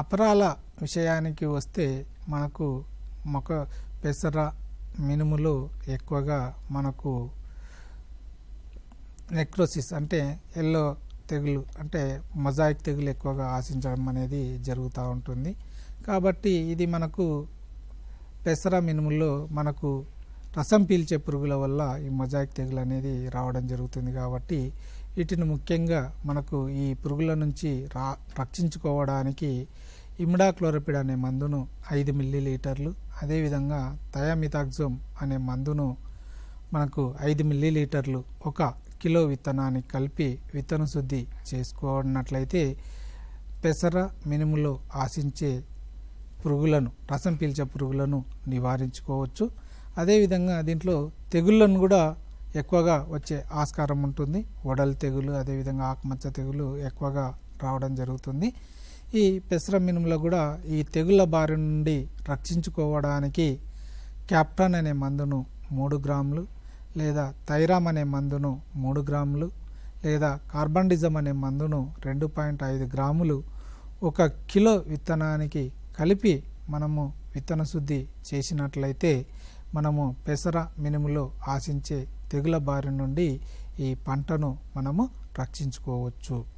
అపరాల విషయానికి వస్తే మనకు మొక పెసర మినుములు ఎక్కువగా మనకు నెక్రోసిస్ అంటే ఎల్లో తెగులు అంటే మొజాయిక్ తెగులు ఎక్కువగా ఆశించడం అనేది జరుగుతూ ఉంటుంది. కాబట్టి ఇది మనకు పెసర మినుముల్లో మనకు రసం పీల్చే పురుగుల వల్ల ఈ మొజాయిక్ తెగులు అనేది రావడం జరుగుతుంది. కాబట్టి వీటిని ముఖ్యంగా మనకు ఈ పురుగుల నుంచి రా రక్షించుకోవడానికి ఇమిడాక్లోరపిడ్ అనే మందును ఐదు మిల్లీ లీటర్లు అదేవిధంగా థయామిథాక్జోమ్ అనే మందును మనకు ఐదు మిల్లీ లీటర్లు ఒక కిలో విత్తనాన్ని కలిపి విత్తన శుద్ధి చేసుకున్నట్లయితే పెసర మినుములో ఆశించే పురుగులను రసం పీల్చే పురుగులను నివారించుకోవచ్చు. అదేవిధంగా దీంట్లో తెగుళ్ళను కూడా ఎక్కువగా వచ్చే ఆస్కారం ఉంటుంది. వడలు తెగులు అదేవిధంగా ఆకుమచ్చ తెగులు ఎక్కువగా రావడం జరుగుతుంది. ఈ పెసర మినుములో కూడా ఈ తెగుళ్ళ బారి నుండి రక్షించుకోవడానికి క్యాప్టాన్ అనే మందును మూడు గ్రాములు లేదా థైరామ్ అనే మందును మూడు గ్రాములు లేదా కార్బండిజం అనే మందును రెండు పాయింట్ ఐదు గ్రాములు ఒక కిలో విత్తనానికి కలిపి మనము విత్తన శుద్ధి చేసినట్లయితే మనము పెసర మినుములో ఆశించే తెగుల బారి నుండి ఈ పంటను మనము రక్షించుకోవచ్చు.